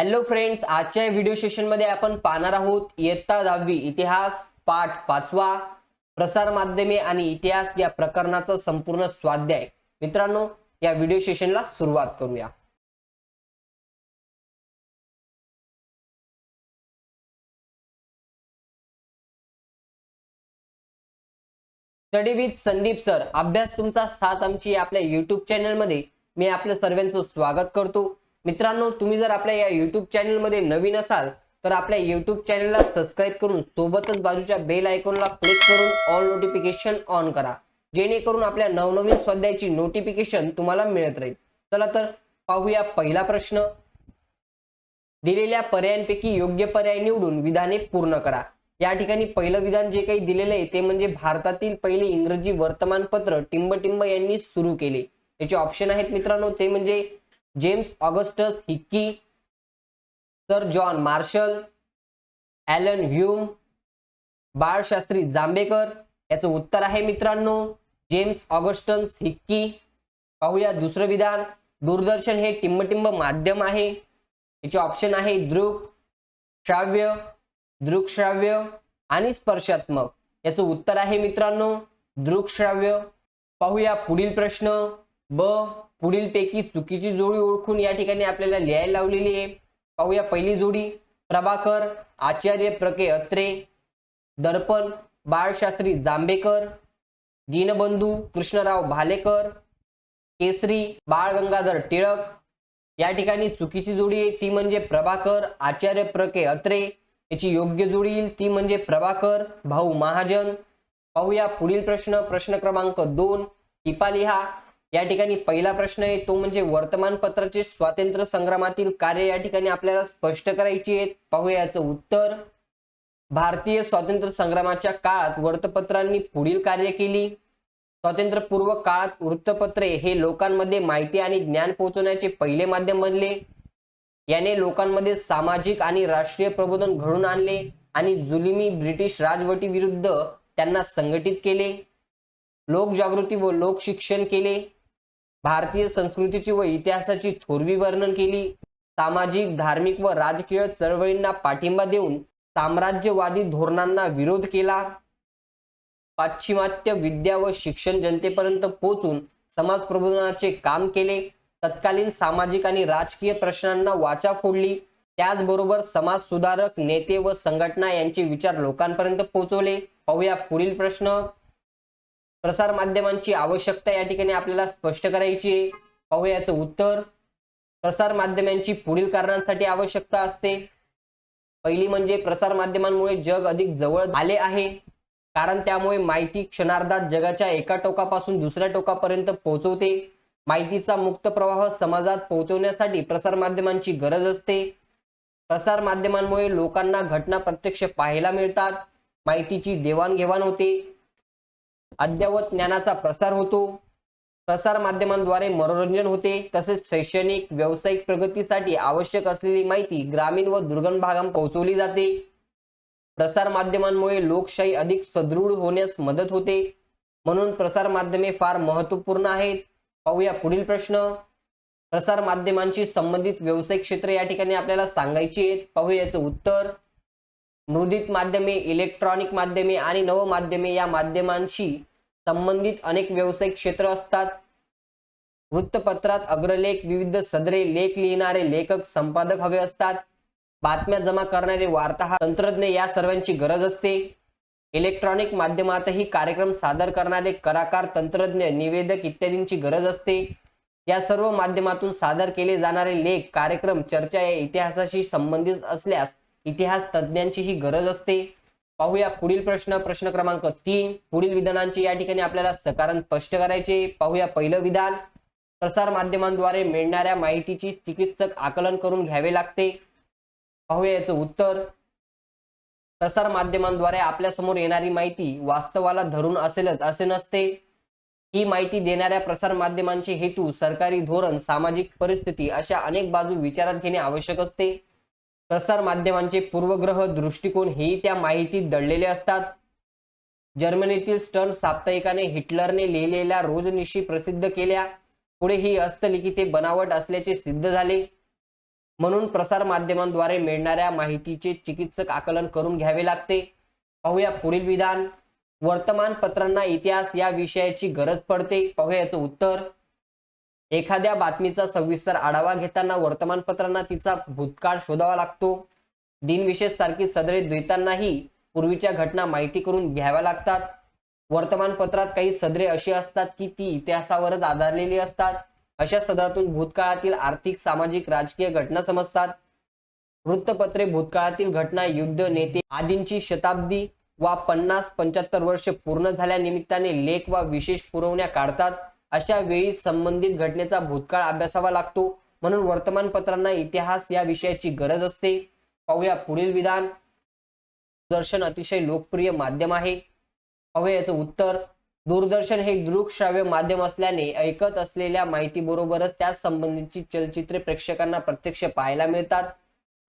Hello friends आजच्या video सेशनमध्ये आपण पाहणार आहोत इयत्ता दहावी इतिहास पाठ पाचवा प्रसार माध्यमे आणि इतिहास या प्रकरणाचा संपूर्ण स्वाध्याय. मित्रांनो या व्हिडिओ सेशनला सुरुवात करूया. स्टडी विथ संदीप सर अभ्यास तुमचा साथ आमची आपल्या युट्यूब चॅनलमध्ये मी आपल्या सर्वांचं स्वागत करतो. मित्रांनो तुम्ही जर आपल्या या युट्यूब चॅनलमध्ये नवीन असाल तर आपल्या युट्यूब चॅनलला सबस्क्राईब करून सोबतच बाजूच्या बेल आयकॉनला क्लिक करून ऑल नोटिफिकेशन ऑन करा. जेणेकरून आपल्या नवनवीन स्वाध्यायाची नोटिफिकेशन तुम्हाला मिळत राहील. चला तर पाहूया पहिला प्रश्न. दिलेल्या पर्यायांपैकी योग्य पर्याय निवडून विधाने पूर्ण करा. या ठिकाणी पहिलं विधान जे काही दिलेलं आहे ते म्हणजे भारतातील पहिले इंग्रजी वर्तमानपत्र टिंबटिंब यांनी सुरू केले. याचे ऑप्शन आहेत मित्रांनो ते म्हणजे James Augustus Hicky Sir John Marshall Allan Hume Balshastri Jambhekar याचं उत्तर आहे मित्रांनो जेम्स ऑगस्टन्स हिक्की. पाहूया दुसरं विधान. दूरदर्शन हे टिंबटिंब माध्यम आहे. याचे ऑप्शन आहे दृक श्राव्य दृकश्राव्य आणि स्पर्शात्मक. याचं उत्तर आहे मित्रांनो दृकश्राव्य पाहूया पुढील प्रश्न. ब पुढीलपैकी चुकीची जोडी ओळखून या ठिकाणी आपल्याला लिहायला लावलेली आहे. पाहूया पहिली जोडी. प्रभाकर आचार्य प्रके अत्रे दर्पण बाळशास्त्री जांभेकर दीनबंधू कृष्णराव भालेकर केसरी बाळ गंगाधर टिळक. या ठिकाणी चुकीची जोडी आहे ती म्हणजे प्रभाकर आचार्य प्रके अत्रे. याची योग्य जोडी येईल ती म्हणजे प्रभाकर भाऊ महाजन. पाहूया पुढील प्रश्न प्रश्न क्रमांक दोन. टिपा लिहा. या ठिकाणी पहिला प्रश्न आहे तो म्हणजे वर्तमानपत्राचे स्वातंत्र्य संग्रामातील कार्य या ठिकाणी आपल्याला स्पष्ट करायची आहेत. पाहूया याचं उत्तर. भारतीय स्वातंत्र्य संग्रामाच्या काळात वृत्तपत्रांनी पुढील कार्य केली. स्वातंत्र्यपूर्व काळात वृत्तपत्रे हे लोकांमध्ये माहिती आणि ज्ञान पोहोचवण्याचे पहिले माध्यम बनले. याने लोकांमध्ये सामाजिक आणि राष्ट्रीय प्रबोधन घडून आणले आणि जुलिमी ब्रिटिश राजवटी विरुद्ध त्यांना संघटित केले. लोकजागृती व लोकशिक्षण केले. भारतीय संस्कृतीची व इतिहासाची थोरवी वर्णन केली. सामाजिक धार्मिक व राजकीय चळवळींना पाठिंबा देऊन साम्राज्यवादी धोरणांना विरोध केला. पाश्चिमात्य विद्या व शिक्षण जनतेपर्यंत पोहोचून समाज प्रबोधनाचे काम केले. तत्कालीन सामाजिक आणि राजकीय प्रश्नांना वाचा फोडली. त्याचबरोबर समाज सुधारक नेते व संघटना यांचे विचार लोकांपर्यंत पोहोचवले. पाहूया पुढील प्रश्न. प्रसार माध्यमांची आवश्यकता या ठिकाणी आपल्याला स्पष्ट करायची आहे. पाहूया याचं उत्तर. प्रसार माध्यमांची पुढील कारणांसाठी आवश्यकता असते. पहिली म्हणजे प्रसार माध्यमांमुळे जग अधिक जवळ आले आहे. कारण त्यामुळे माहिती क्षणार्धात जगाच्या एका टोकापासून दुसऱ्या टोकापर्यंत पोहोचवते. माहितीचा मुक्त प्रवाह समाजात पोहोचवण्यासाठी प्रसार माध्यमांची गरज असते. प्रसार माध्यमांमुळे लोकांना घटना प्रत्यक्ष पाहायला मिळतात. माहितीची देवाणघेवाण होते. अद्ययावत ज्ञानाचा प्रसार होतो. प्रसार माध्यमांद्वारे मनोरंजन होते. तसेच शैक्षणिक व्यावसायिक प्रगतीसाठी आवश्यक असलेली माहिती ग्रामीण व दुर्गम भागात पोहोचवली जाते. प्रसार माध्यमांमुळे लोकशाही अधिक सदृढ होण्यास मदत होते. म्हणून प्रसार माध्यमे फार महत्त्वपूर्ण आहेत. पाहूया पुढील प्रश्न. प्रसार माध्यमांशी संबंधित व्यावसायिक क्षेत्र या ठिकाणी आपल्याला सांगायची आहेत. पाहूया याचं उत्तर. मुद्रित माध्यमे इलेक्ट्रॉनिक माध्यमे आणि नवमाध्यमे या माध्यमांशी संबंधित अनेक व्यावसायिक क्षेत्र असतात. वृत्तपत्रात अग्रलेख विविध सदरे लेख लिहिणारे लेखक संपादक हवे असतात. बातम्या जमा करणारे वार्ताहर तंत्रज्ञ या सर्वांची गरज असते. इलेक्ट्रॉनिक माध्यमातही कार्यक्रम सादर करणारे कलाकार तंत्रज्ञ निवेदक इत्यादींची गरज असते. या सर्व माध्यमातून सादर केले जाणारे लेख कार्यक्रम चर्चा या इतिहासाशी संबंधित असल्यास इतिहास तज्ज्ञांची ही गरज असते. पाहूया पुढील प्रश्न प्रश्न क्रमांक तीन. पुढील विधानांचे या ठिकाणी आपल्याला सकारण स्पष्ट करायचे. पाहूया पहिलं विधान. प्रसार माध्यमांद्वारे मिळणाऱ्या माहितीची चिकित्सक आकलन करून घ्यावे लागते. पाहूया याचं उत्तर. प्रसार माध्यमांद्वारे आपल्यासमोर येणारी माहिती वास्तवाला धरून असेलच असे नसते. ही माहिती देणाऱ्या प्रसार माध्यमांचे हेतू सरकारी धोरण सामाजिक परिस्थिती अशा अनेक बाजू विचारात घेणे आवश्यक असते. प्रसार माध्यमांचे पूर्वग्रह दृष्टिकोन हेही त्या माहितीत दडलेले असतात. जर्मनीतील स्टर्न साप्ताहिकाने हिटलरने लिहिलेल्या रोजनिशी प्रसिद्ध केल्या. पुढे ही हस्तलिखिते बनावट असल्याचे सिद्ध झाले. म्हणून प्रसार माध्यमांद्वारे मिळणाऱ्या माहितीचे चिकित्सक आकलन करून घ्यावे लागते. पाहूया पुढील विधान. वर्तमानपत्रांना इतिहास या विषयाची गरज पडते. पाहूया याचं उत्तर. एखाद्या बातमीचा सविस्तर आढावा घेताना वर्तमानपत्रांना तिचा भूतकाळ शोधावा लागतो. दिनविशेष सारखी सदरे देतानाही पूर्वीच्या घटना माहिती करून घ्याव्या लागतात. वर्तमानपत्रात काही सदरे अशी असतात की ती इतिहासावरच आधारलेली असतात. अशा सदरातून भूतकाळातील आर्थिक सामाजिक राजकीय घटना समजतात. वृत्तपत्रे भूतकाळातील घटना युद्ध नेते आदींची शताब्दी वा पन्नास पंच्याहत्तर वर्ष पूर्ण झाल्या निमित्ताने लेख वा विशेष पुरवण्या काढतात. अशा वेळी संबंधित घटनेचा भूतकाळ अभ्यासावा लागतो. म्हणून वर्तमानपत्रांना इतिहास या विषयाची गरज असते. पाहूया पुढील विधान. दूरदर्शन अतिशय लोकप्रिय माध्यम आहे. पाहूया याचं उत्तर. दूरदर्शन हे दृकश्राव्य माध्यम असल्याने ऐकत असलेल्या माहितीबरोबरच त्याच संबंधीची चलचित्रे प्रेक्षकांना प्रत्यक्ष पाहायला मिळतात.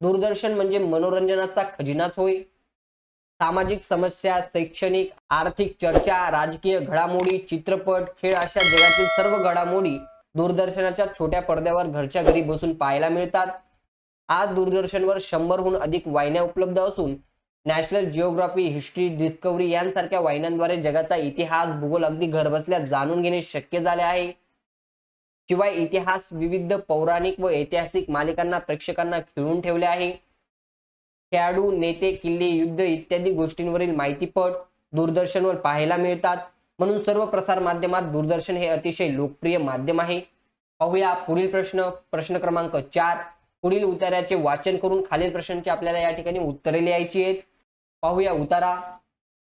दूरदर्शन म्हणजे मनोरंजनाचा खजिनाच होय. सामाजिक समस्या शैक्षणिक आर्थिक चर्चा राजकीय घडामोडी चित्रपट खेळ अशा जगातील सर्व घडामोडी दूरदर्शनाच्या छोट्या पडद्यावर घरच्या घरी बसून पाहायला मिळतात. आज दूरदर्शनवर शंभरहून अधिक वाहिन्या उपलब्ध असून नॅशनल जिओग्राफी हिस्ट्री डिस्कवरी यांसारख्या वाहिन्यांद्वारे जगाचा इतिहास भूगोल अगदी घरबसल्या जाणून घेणे शक्य झाले आहे. शिवाय इतिहास विविध पौराणिक व ऐतिहासिक मालिकांना प्रेक्षकांना खिळून ठेवले आहे. खेळाडू नेते किल्ले युद्ध इत्यादी गोष्टींवरील माहितीपट दूरदर्शनवर पाहायला मिळतात. म्हणून सर्व प्रसार माध्यमात दूरदर्शन हे अतिशय लोकप्रिय माध्यम आहे. पाहूया पुढील प्रश्न. प्रश्न क्रमांक चार. पुढील उतार्याचे वाचन करून खालील प्रश्नांची आपल्याला या ठिकाणी उत्तरे लिहायची आहेत. पाहूया उतारा.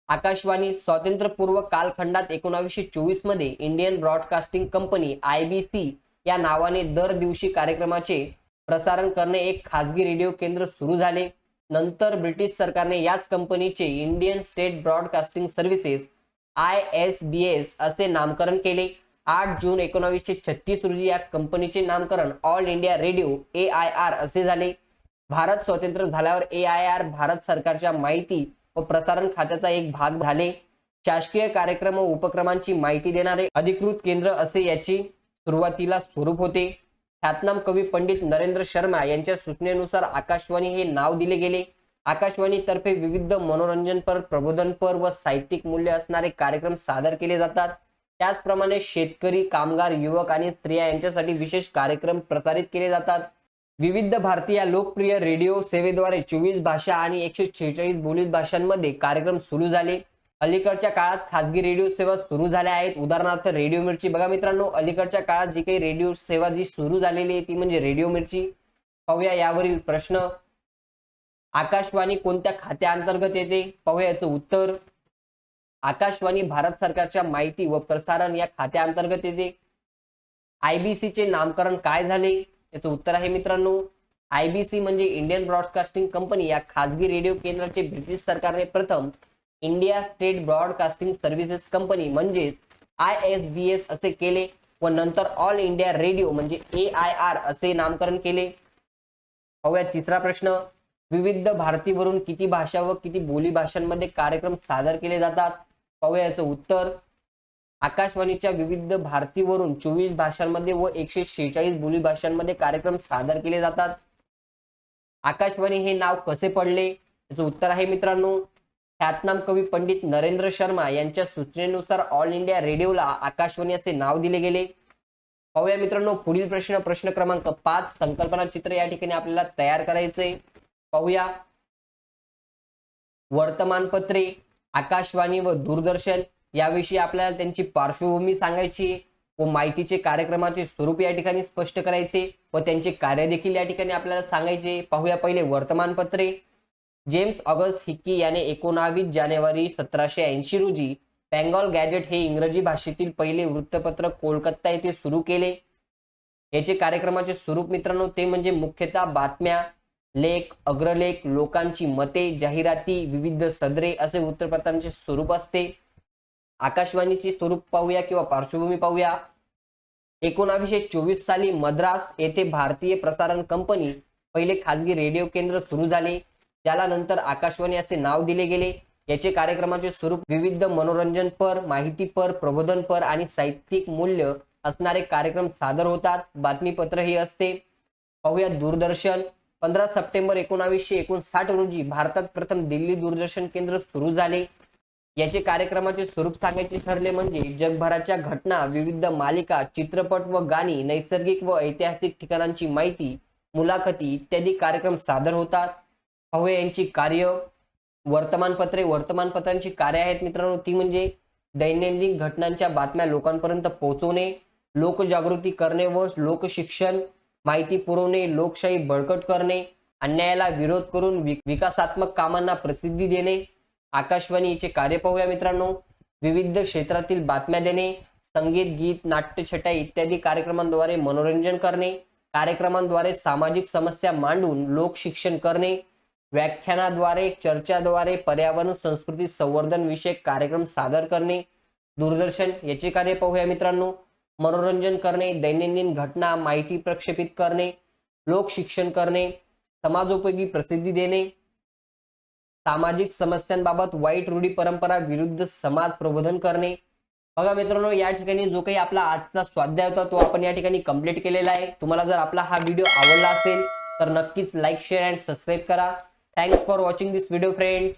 आकाशवाणी स्वातंत्र्यपूर्व कालखंडात एकोणावीसशे चोवीसमध्ये Indian broadcasting company I B C या नावाने दर दिवशी कार्यक्रमाचे प्रसारण करणे एक खासगी रेडिओ केंद्र सुरू झाले. नंतर ब्रिटिश सरकारने याच कंपनीचे Indian state broadcasting services I S B S असे नामकरण केले. आठ जून एकोणावीसशे छत्तीस रोजी या कंपनीचे नामकरण all India radio A I R असे झाले. भारत स्वतंत्र झाल्यावर ए आय आर भारत सरकारच्या माहिती व प्रसारण खात्याचा एक भाग झाले. शासकीय कार्यक्रम व उपक्रमांची माहिती देणारे अधिकृत केंद्र असे याची सुरुवातीला स्वरूप होते. ख्यातनाम कवी पंडित नरेंद्र शर्मा यांच्या सूचनेनुसार आकाशवाणी हे नाव दिले गेले. आकाशवाणीतर्फे विविध मनोरंजनपर प्रबोधनपर व साहित्यिक मूल्य असणारे कार्यक्रम सादर केले जातात. त्याचप्रमाणे शेतकरी कामगार युवक आणि स्त्रिया यांच्यासाठी विशेष कार्यक्रम प्रसारित केले जातात. विविध भारतीय लोकप्रिय रेडिओ सेवेद्वारे चोवीस भाषा आणि एकशे शेहेचाळीस बोलीत भाषांमध्ये कार्यक्रम सुरू झाले. अलीकडच्या काळात खासगी रेडिओ सेवा सुरू झाल्या आहेत. उदाहरणार्थ रेडिओ मिरची. बघा मित्रांनो अलीकडच्या काळात जी काही रेडिओ सेवा जी सुरू झालेली आहे ती म्हणजे रेडिओ मिरची. पाहूया यावरील प्रश्न. आकाशवाणी कोणत्या खात्याअंतर्गत येते? पाहूया याचं उत्तर. आकाशवाणी भारत सरकारच्या माहिती व प्रसारण या खात्याअंतर्गत येते. आयबीसीचे नामकरण काय झाले? याचं उत्तर आहे मित्रांनो. आयबीसी म्हणजे इंडियन ब्रॉडकास्टिंग कंपनी या खासगी रेडिओ केंद्राचे ब्रिटिश सरकारने प्रथम India state broadcasting services company म्हणजेच आय एस बी एस असे केले व नंतर ऑल इंडिया रेडिओ म्हणजे ए आय आर असे नामकरण केले. पाहूया तिसरा प्रश्न. विविध भारतीवरून किती भाषा व किती बोली भाषांमध्ये कार्यक्रम सादर केले जातात? पाहूया याचं उत्तर. आकाशवाणीच्या विविध भारतीवरून चोवीस भाषांमध्ये व एकशे शेहेचाळीस बोली भाषांमध्ये कार्यक्रम सादर केले जातात. आकाशवाणी हे नाव कसे पडले? याचं उत्तर आहे मित्रांनो. ख्यातनाम कवी पंडित नरेंद्र शर्मा यांच्या सूचनेनुसार ऑल इंडिया रेडिओला आकाशवाणी असे नाव दिले गेले. पाहूया मित्रांनो पुढील प्रश्न प्रश्न क्रमांक पाच संकल्पना चित्र या ठिकाणी आपल्याला तयार करायचंय. पाहूया. वर्तमानपत्रे आकाशवाणी व दूरदर्शन याविषयी आपल्याला त्यांची पार्श्वभूमी सांगायची व माहितीचे कार्यक्रमाचे स्वरूप या ठिकाणी स्पष्ट करायचे व त्यांचे कार्य देखील या ठिकाणी आपल्याला सांगायचे पाहूया पहिले वर्तमानपत्रे. जेम्स ऑगस्ट हिक्की याने एकोणावीस जानेवारी सतराशे ऐंशी रोजी बेंगॉल गॅजेट हे इंग्रजी भाषेतील पहिले वृत्तपत्र कोलकाता येथे सुरू केले. याचे कार्यक्रमाचे स्वरूप मित्रांनो ते म्हणजे मुख्यतः बातम्या लेख अग्रलेख लोकांची मते जाहिराती विविध सदरे असे वृत्तपत्रांचे स्वरूप असते. आकाशवाणीचे स्वरूप पाहूया किंवा पार्श्वभूमी पाहूया. एकोणावीसशे चोवीस साली मद्रास येथे भारतीय प्रसारण कंपनी पहिले खाजगी रेडिओ केंद्र सुरू झाले. त्याला नंतर आकाशवाणी असे नाव दिले गेले. याचे कार्यक्रमाचे स्वरूप विविध मनोरंजनपर माहितीपर प्रबोधनपर आणि साहित्यिक मूल्य असणारे कार्यक्रम सादर होतात. बातमीपत्र हे असते. पाहूया दूरदर्शन. पंधरा सप्टेंबर एकोणावीसशे एकोणसाठ रोजी भारतात प्रथम दिल्ली दूरदर्शन केंद्र सुरू झाले. याचे कार्यक्रमाचे स्वरूप सांगायचे ठरले म्हणजे जगभराच्या घटना विविध मालिका चित्रपट व गाणी नैसर्गिक व ऐतिहासिक ठिकाणांची माहिती मुलाखती इत्यादी कार्यक्रम सादर होतात. भावे यांची कार्य वर्तमानपत्रे वर्तमानपत्रांची कार्य आहेत मित्रांनो. ती म्हणजे दैनंदिन घटनांच्या बातम्या लोकांपर्यंत पोहोचवणे लोकजागृती करणे व लोकशिक्षण माहिती पुरवणे लोकशाही बळकट करणे अन्यायाला विरोध करून विकासात्मक कामांना प्रसिद्धी देणे आकाशवाणीचे कार्य पाहूया मित्रांनो. विविध क्षेत्रातील बातम्या देणे संगीत गीत नाट्यछटा इत्यादी कार्यक्रमांद्वारे मनोरंजन करणे कार्यक्रमांद्वारे सामाजिक समस्या मांडून लोकशिक्षण करणे व्याख्यानाद्वारे चर्चाद्वारे पर्यावरण संस्कृती संवर्धन विषयक कार्यक्रम सादर करणे दूरदर्शन याचे कार्य पाहूया मित्रांनो. मनोरंजन करणे दैनंदिन घटना माहिती प्रक्षेपित करणे लोकशिक्षण करणे समाजोपयोगी प्रसिद्धी देणे सामाजिक समस्यांबाबत वाईट रूढी परंपरा विरुद्ध समाज प्रबोधन करणे. बघा मित्रांनो या ठिकाणी जो काही आपला आजचा स्वाध्याय होता तो आपण या ठिकाणी कंप्लीट केलेला आहे. तुम्हाला जर आपला हा व्हिडिओ आवडला असेल तर नक्कीच लाईक शेअर अँड सबस्क्राईब करा. Thanks for watching this video friends